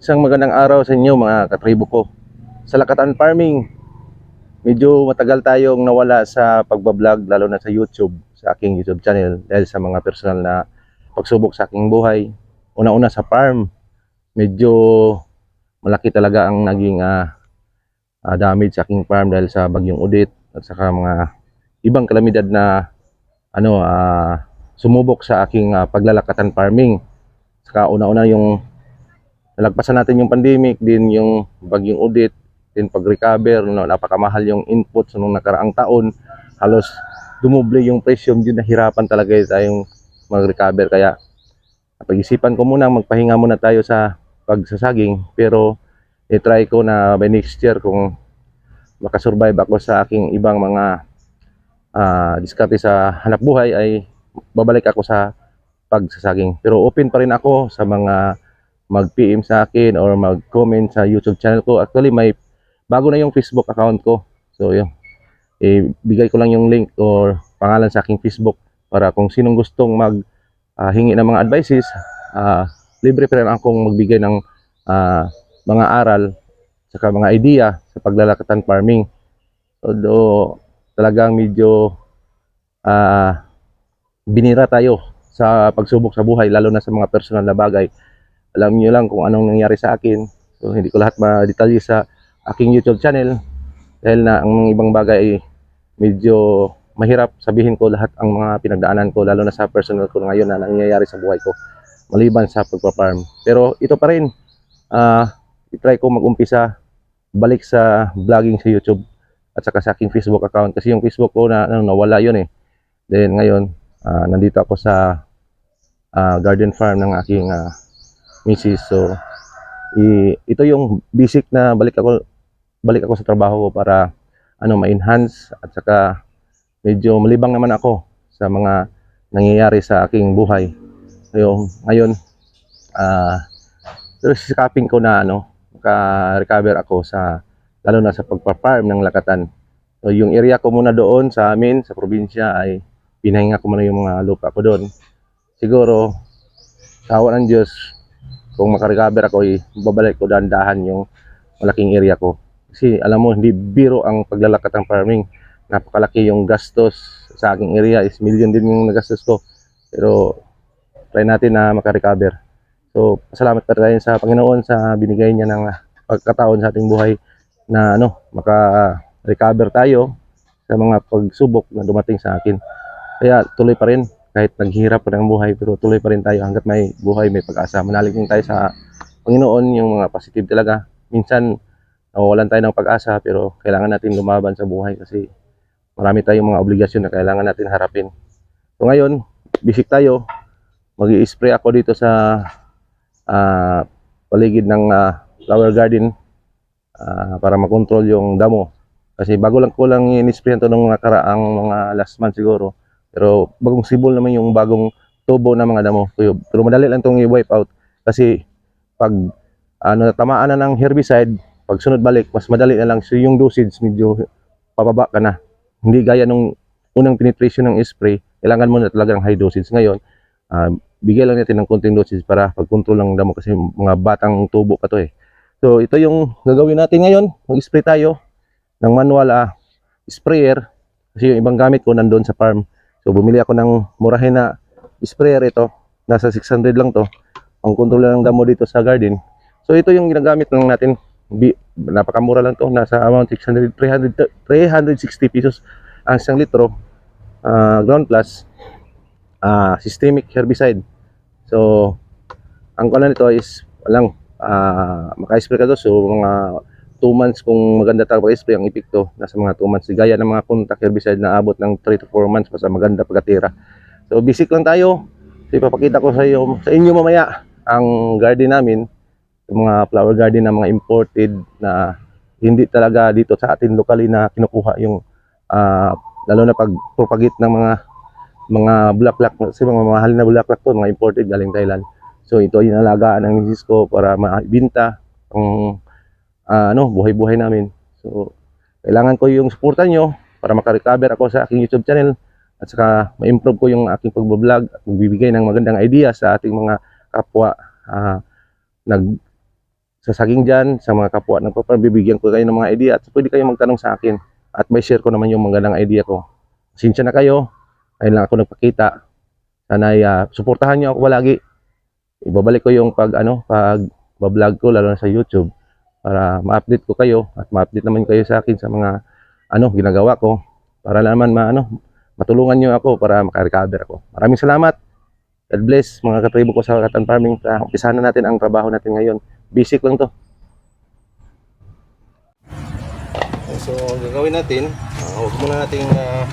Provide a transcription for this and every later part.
Isang magandang araw sa inyo mga katribo ko. Sa Lakatan Farming, medyo matagal tayong nawala sa pagbablog lalo na sa YouTube, sa aking YouTube channel dahil sa mga personal na pagsubok sa aking buhay. Una-una sa farm, medyo malaki talaga ang naging ah, ah, damage sa aking farm dahil sa bagyong udit at saka mga ibang kalamidad na ano ah, sumubok sa aking ah, paglalakatan farming. Saka una-una yung nalagpasan natin yung pandemic, din yung bagyong udit, din pag-recover, no, napakamahal yung inputs nung nakaraang taon. Halos dumoble yung presyo, yun nahirapan talaga tayong mag-recover. Kaya napag-isipan ko muna, magpahinga muna tayo sa pagsasaging. Pero i-try ko na by next year kung makasurvive ako sa aking ibang mga ah diskarte sa hanap buhay ay babalik ako sa pagsasaging. Pero open pa rin ako sa mga mag-PM sa akin or mag-comment sa YouTube channel ko. Actually, may bago na yung Facebook account ko. So, yun. Ibigay ko lang yung link or pangalan sa aking Facebook para kung sinong gustong mag ah, hingi ng mga advices, ah, libre pa rin akong magbigay ng ah, mga aral saka mga idea sa paglalakatan farming. Although talagang medyo ah, binira tayo sa pagsubok sa buhay lalo na sa mga personal na bagay alam niyo lang kung anong nangyari sa akin. So, hindi ko lahat ma-detalye sa aking YouTube channel dahil na ang ibang bagay ay medyo mahirap sabihin ko lahat ang mga pinagdaanan ko lalo na sa personal ko ngayon na nangyayari sa buhay ko maliban sa pagpa-farm. Pero ito pa rin, ah i-try ko mag-umpisa balik sa vlogging sa YouTube at saka sa aking Facebook account kasi yung Facebook ko na ano, nawala yun eh. Then ngayon, ah, nandito ako sa ah, garden farm ng aking ah, misis. So, i, ito yung basic na balik ako balik ako sa trabaho para ano ma-enhance at saka medyo malibang naman ako sa mga nangyayari sa aking buhay. So, ngayon ah pero sisikapin ko na ano maka-recover ako sa lalo na sa pagpa-farm ng lakatan. So, yung area ko muna doon sa amin sa probinsya ay pinahinga ko muna yung mga lupa ko doon. Siguro sa awa ng Diyos kung makarecover ako, eh, babalik ko dahan-dahan yung malaking area ko. Kasi alam mo, hindi biro ang paglalakat ng farming. Napakalaki yung gastos sa aking area. Is million din yung nagastos ko. Pero try natin na makarecover. So, salamat pa rin sa Panginoon sa binigay niya ng pagkataon sa ating buhay na ano, maka-recover tayo sa mga pagsubok na dumating sa akin. Kaya tuloy pa rin kahit naghihirap pa ang buhay pero tuloy pa rin tayo hanggat may buhay, may pag-asa. Manalig din tayo sa Panginoon yung mga positive talaga. Minsan nawawalan tayo ng pag-asa pero kailangan natin lumaban sa buhay kasi marami tayong mga obligasyon na kailangan natin harapin. So ngayon, bisik tayo. mag spray ako dito sa ah, paligid ng ah, flower garden ah, para makontrol yung damo. Kasi bago lang ko lang in-spray ito nung nakaraang mga last month siguro. Pero bagong sibol naman yung bagong tubo ng mga damo. Pero, pero madali lang itong i-wipe out. Kasi pag ano, tamaan na ng herbicide, pag sunod balik, mas madali na lang. So yung dosage medyo pababa ka na. Hindi gaya nung unang penetration ng spray, kailangan mo na talagang high dosage. Ngayon, ah, bigay lang natin ng konting dosage para pag-control ng damo kasi mga batang tubo pa to eh. So ito yung gagawin natin ngayon. Mag-spray tayo ng manual ah, sprayer kasi yung ibang gamit ko nandoon sa farm. So bumili ako ng murahin na sprayer ito. Nasa 600 lang to. Ang control ng damo dito sa garden. So ito yung ginagamit lang natin. Napakamura lang to. Nasa amount 600, 300, 360 pesos ang isang litro. ah, ground plus ah, systemic herbicide. So ang kulan nito is walang ah, maka-spray ka to. So mga 2 months kung maganda talaga pag-spray ang epekto nasa mga 2 months. Gaya ng mga contact herbicide na abot ng 3 to 4 months basta maganda pagkatira. So basic lang tayo. So ipapakita ko sa iyo sa inyo mamaya ang garden namin. Mga flower garden na mga imported na hindi talaga dito sa atin locally na kinukuha yung ah, lalo na pag propagate ng mga mga bulaklak kasi mga mahal na bulaklak to mga imported galing Thailand. So ito yung alagaan ng misis ko para mabinta ang ah, ano, buhay-buhay namin. So, kailangan ko yung suporta nyo para makarecover ako sa aking YouTube channel at saka ma-improve ko yung aking pagbablog at magbibigay ng magandang idea sa ating mga kapwa ah, nag sa saging dyan, sa mga kapwa ng bibigyan ko kayo ng mga idea at pwede kayo magtanong sa akin at may share ko naman yung magandang idea ko. Sinsya na kayo, ayun lang ako nagpakita. Sana ay ah, suportahan niyo ako palagi. Ibabalik ko yung pag ano, pag vlog ko lalo na sa YouTube para ma-update ko kayo at ma-update naman kayo sa akin sa mga ano ginagawa ko para naman ma ano matulungan niyo ako para maka-recover ako. Maraming salamat. God bless mga katribo ko sa Katan Farming. Uh, umpisahan na natin ang trabaho natin ngayon. Basic lang to. So, gagawin natin, uh, huwag muna natin uh,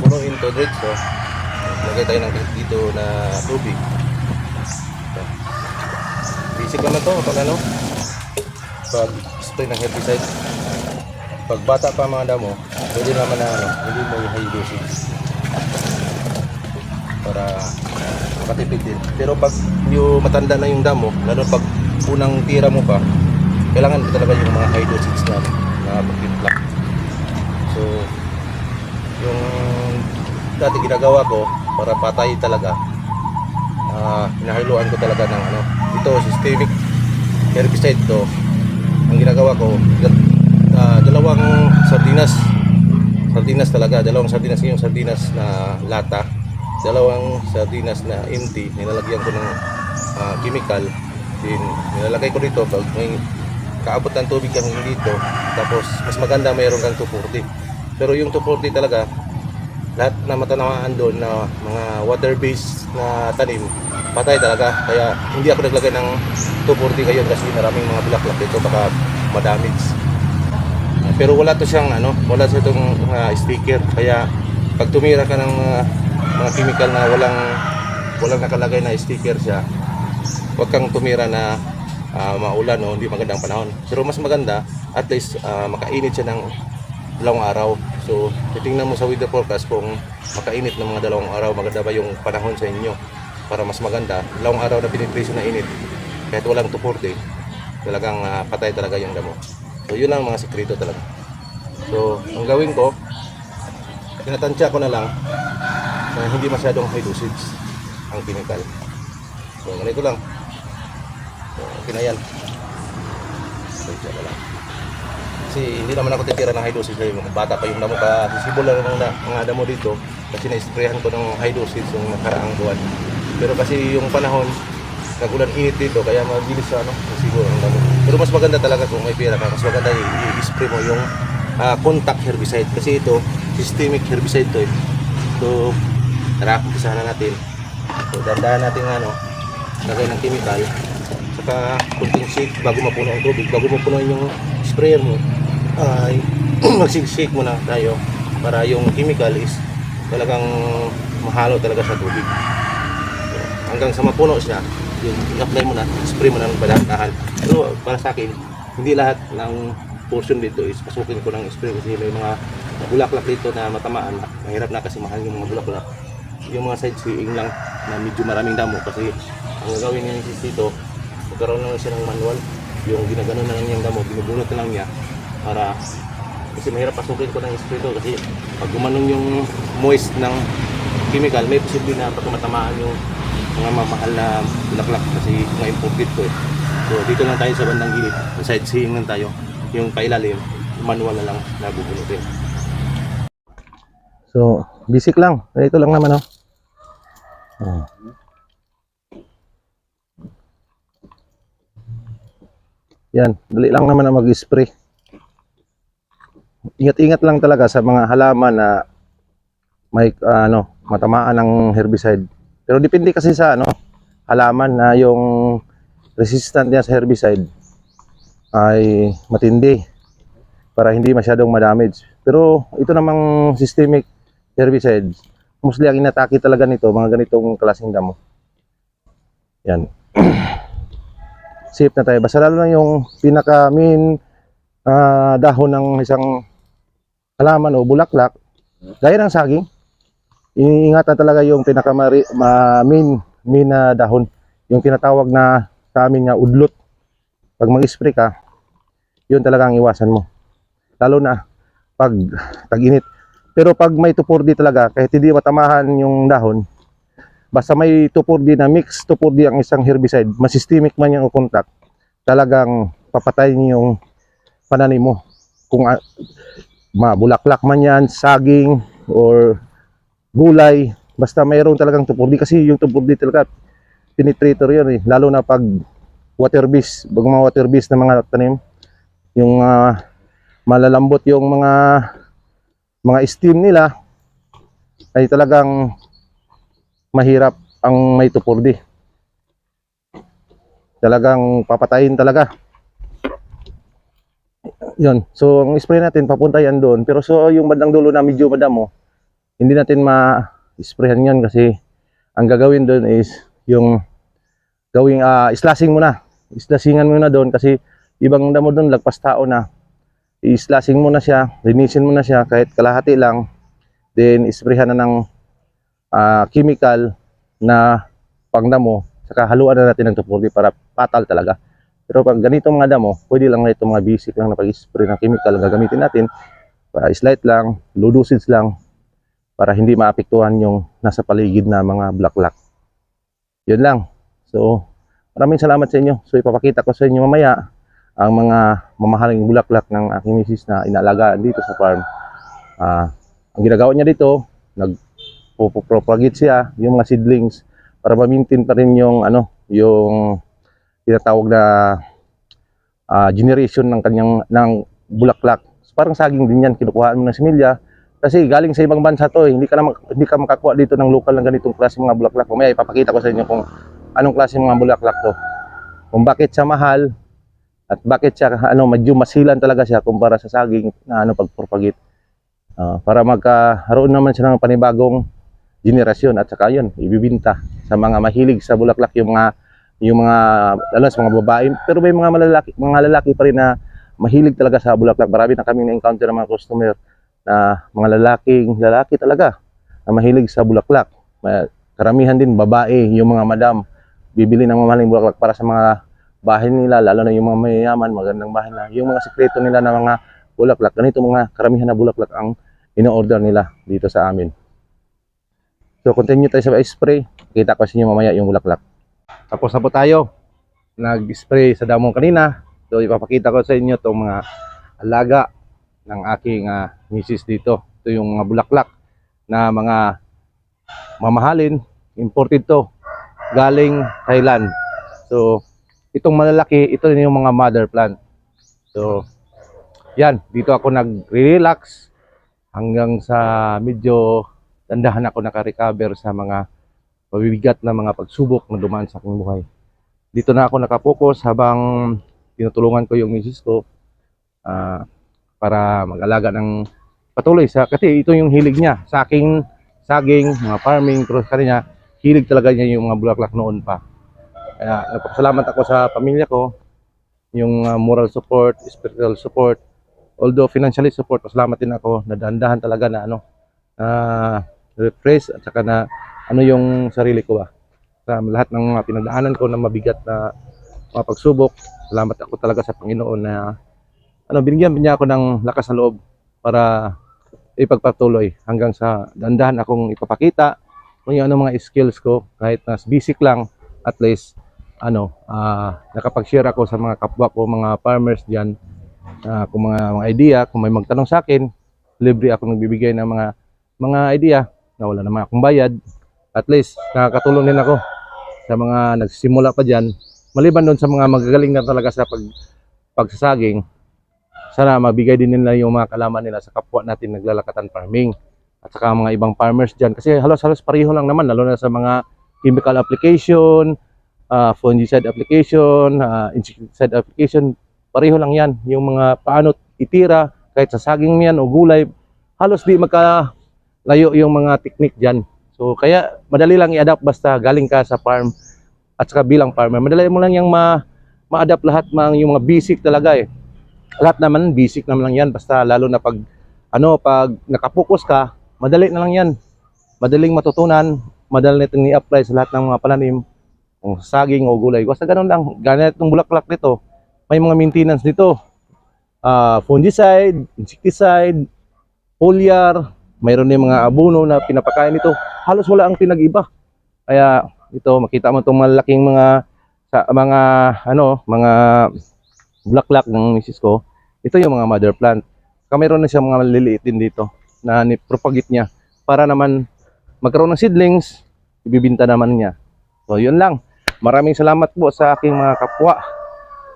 punuin to diretso. Lagay tayo ng dito na tubig. Basic lang na to pag ano, pag spray ng herbicide. Pag bata pa mga damo, pwede naman na ano, hindi mo yung high dosage para makatipid din. Pero pag yung matanda na yung damo, lalo pag unang tira mo pa, kailangan mo talaga yung mga high dosage na, na pagtimpla. So, yung dati ginagawa ko para patay talaga, ah hinahiluan ko talaga ng ano, ito systemic herbicide to. Ang ginagawa ko, ah, dalawang sardinas. Sardinas talaga, dalawang sardinas yung sardinas na lata. Dalawang sardinas na empty nilalagyan ko ng ah, chemical. Din nilalagay ko dito pag may kaabot ng tubig kang dito tapos mas maganda mayroon kang 240 pero yung 240 talaga lahat na matanamaan doon na mga water based na tanim patay talaga. Kaya hindi ako naglagay ng 240 ngayon kasi maraming mga bulaklak dito baka madamage. Pero wala to siyang ano wala siya itong mga sticker. Kaya pag tumira ka ng mga, mga chemical na walang walang nakalagay na sticker siya huwag kang tumira na ah, maulan o hindi magandang panahon. Pero mas maganda at least ah, makainit siya ng dalawang araw. So titingnan mo sa weather forecast kung makainit ng mga dalawang araw maganda ba yung panahon sa inyo para mas maganda. Dalawang araw na penetration na init. Kahit walang 240 talagang ah, patay talaga yung damo. So yun ang mga sekreto talaga. So ang gawin ko tinatansya ko na lang na hindi masyadong high dosage ang chemical. So ganito lang. So okay na yan. Tansya na lang. Kasi hindi naman ako titira ng high dosage. Dahil bata pa yung damo pa sisibol lang ng mga damo dito. Kasi na-sprayan ko ng high dosage yung nakaraang buwan pero kasi yung panahon nagulan init dito kaya mabilis sa ano siguro ang damo pero mas maganda talaga kung may pera ka mas maganda i-spray mo yung ah, contact herbicide. Kasi ito systemic herbicide to eh. So tara umpisahan na natin. So dandahan natin ano lagay ng chemical saka kunting shake bago mapuno ang tubig. Bago mapuno yung sprayer mo ay mag-shake mo na tayo para yung chemical is talagang mahalo talaga sa tubig hanggang sa mapuno siya yung i-apply mo na spray mo na ng badahan pero para sa akin hindi lahat ng portion dito is pasukin ko ng spray kasi may mga bulaklak dito na matamaan mahirap na kasi mahal yung mga bulaklak yung mga side seeing lang na medyo maraming damo kasi ang gagawin ni Mrs. dito magkaroon lang siya ng manual yung ginagano na lang yung damo binubunot lang niya para kasi mahirap pasukin ko ng spray to kasi pag gumanong yung moist ng chemical may posible na pag matamaan yung mga mamahal na bulaklak kasi mga imported to eh. So dito lang tayo sa bandang gilid, sa side seeing lang tayo. Yung pailalim, manual na lang na bubunutin. So, basic lang. Ito lang naman oh. Oh. Yan, dali lang naman na mag-spray. Ingat-ingat lang talaga sa mga halaman na may ah, ano, matamaan ng herbicide. Pero depende kasi sa ano, halaman na yung resistant niya sa herbicide ay matindi para hindi masyadong ma-damage. Pero ito namang systemic herbicide, mostly ang inatake talaga nito, mga ganitong klaseng damo. Yan. Safe na tayo. Basta lalo na yung pinaka main ah, dahon ng isang halaman o bulaklak, gaya ng saging, iniingatan talaga yung pinaka ma, main, main na dahon. Yung tinatawag na sa amin nga udlot. Pag mag-spray ka, yun talaga ang iwasan mo. Lalo na pag tag-init. Pero pag may 2,4-D talaga, kahit hindi matamahan yung dahon, basta may 2,4-D na mix 2,4-D ang isang herbicide, masystemic man yung contact, talagang papatayin yung pananim mo. Kung ah, mabulaklak man yan, saging, or gulay, basta mayroon talagang tupurdi. Kasi yung tupurdi talaga, penetrator yun eh. Lalo na pag water beast, pag mga water beast na mga tanim, yung ah, malalambot yung mga mga stem nila, ay talagang mahirap ang may tupurdi. Talagang papatayin talaga. Yun. So, ang spray natin, papunta yan doon. Pero so, yung bandang dulo na medyo madamo, hindi natin ma-sprayan yan kasi ang gagawin doon is yung gawing ah, slashing muna. Slashingan mo na doon kasi ibang damo doon, lagpas tao na. I-slashing mo na siya, linisin mo na siya kahit kalahati lang. Then, isprayhan na ng ah, chemical na pangdamo, saka haluan na natin ng tupurdi para patal talaga. Pero pag ganito mga damo, pwede lang na ito mga basic lang na pag-spray ng chemical gagamitin natin. Para slight lang, low dosage lang, para hindi maapektuhan yung nasa paligid na mga bulaklak. Yun lang. So, maraming salamat sa inyo. So, ipapakita ko sa inyo mamaya ang mga mamahaling bulaklak ng aking misis na inaalagaan dito sa farm. Ah, ang ginagawa niya dito, nagpo-propagate siya yung mga seedlings para ma-maintain pa rin yung ano, yung tinatawag na ah, generation ng kanyang ng bulaklak. So, parang saging din yan, kinukuhaan mo ng similya kasi galing sa ibang bansa to, eh. hindi ka na hindi ka makakuha dito ng local ng ganitong klase mga bulaklak. Mamaya ipapakita ko sa inyo kung anong klase mga bulaklak to. Kung bakit siya mahal at bakit siya ano medyo masilan talaga siya kumpara sa saging na ano pagpropagate. Ah, para magkaroon naman siya ng panibagong generasyon at saka yun, ibibinta sa mga mahilig sa bulaklak yung mga yung mga lalo sa mga babae pero may mga malalaki mga lalaki pa rin na mahilig talaga sa bulaklak. Marami na kaming na-encounter ng mga customer na mga lalaking lalaki talaga na mahilig sa bulaklak. Karamihan din babae, yung mga madam bibili ng mamahaling bulaklak para sa mga bahay nila, lalo na yung mga mayayaman, magandang bahay na. Yung mga sekreto nila na mga bulaklak, ganito mga karamihan na bulaklak ang ino-order nila dito sa amin. So continue tayo sa spray. Kita ko sa inyo mamaya yung bulaklak. Tapos na po tayo. Nag-spray sa damo kanina. So ipapakita ko sa inyo itong mga alaga ng aking ah, misis dito. Ito yung mga bulaklak na mga mamahalin. Imported to. Galing Thailand. So itong malalaki, ito yung mga mother plant. So yan, dito ako nag-relax hanggang sa medyo dandahan ako naka-recover sa mga mabibigat na mga pagsubok na dumaan sa aking buhay. Dito na ako nakapokus habang tinutulungan ko yung misis ko ah, para mag-alaga ng patuloy sa kasi ito yung hilig niya sa aking saging, mga farming, cross kanya, hilig talaga niya yung mga bulaklak noon pa. Kaya nagpapasalamat ako sa pamilya ko, yung ah, moral support, spiritual support, although financially support, pasalamat din ako na dahan-dahan talaga na ano, na refresh at saka na ano yung sarili ko ba. Sa lahat ng mga pinagdaanan ko na mabigat na mga pagsubok, salamat ako talaga sa Panginoon na ano, binigyan niya ako ng lakas na loob para ipagpatuloy hanggang sa dandahan akong ipapakita kung yung ano mga skills ko kahit na basic lang at least ano ah nakapag-share ako sa mga kapwa ko mga farmers diyan kung mga, mga idea kung may magtanong sa akin libre ako nagbibigay ng mga mga idea na wala naman akong bayad. At least nakakatulong din ako sa mga nagsisimula pa diyan maliban doon sa mga magagaling na talaga sa pag pagsasaging sana mabigay din nila yung mga kalaman nila sa kapwa natin naglalakatan farming. At saka mga ibang farmers dyan. Kasi halos-halos pareho lang naman lalo na sa mga chemical application uh, fungicide application uh, insecticide application. Pareho lang yan. Yung mga paano itira kahit sa saging yan o gulay halos di magka layo yung mga technique dyan. So kaya madali lang i-adapt basta galing ka sa farm at saka bilang farmer. Madali mo lang yung ma ma-adapt lahat mga yung mga basic talaga eh lahat naman basic naman lang yan. Basta lalo na pag ano pag nakapokus ka madali na lang yan. Madaling matutunan madali natin i-apply sa lahat ng mga pananim. Kung saging o gulay. Basta ganun lang. Ganit itong bulaklak nito. May mga maintenance dito Ah, fungicide insecticide foliar. Mayroon din mga abono na pinapakain nito. Halos wala ang pinag-iba. Kaya ito makita mo itong malaking mga sa mga ano, mga bulaklak ng misis ko, ito yung mga mother plant. Saka mayroon na siya mga maliliit din dito na nipropagate niya para naman magkaroon ng seedlings, ibibinta naman niya. So, yun lang. Maraming salamat po sa aking mga kapwa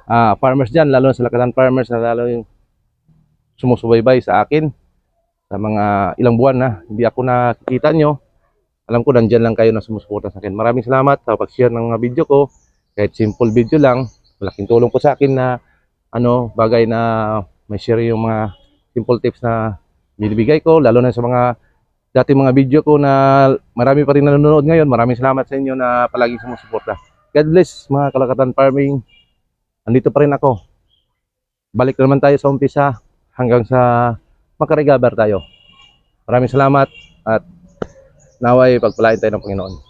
ah, farmers dyan, lalo na sa Lakatan Farmers na lalo yung sumusubaybay sa akin sa mga ilang buwan na hindi ako nakikita nyo. Alam ko nandyan lang kayo na sumusuporta sa akin. Maraming salamat sa pag-share ng mga video ko. Kahit simple video lang, malaking tulong po sa akin na ano, bagay na may share yung mga simple tips na binibigay ko, lalo na sa mga dati mga video ko na marami pa rin nanonood ngayon. Maraming salamat sa inyo na palaging sumusuporta. God bless mga kalakatan farming. Andito pa rin ako. Balik na naman tayo sa umpisa hanggang sa makaregabar tayo. Maraming salamat at naway pagpalain tayo ng Panginoon.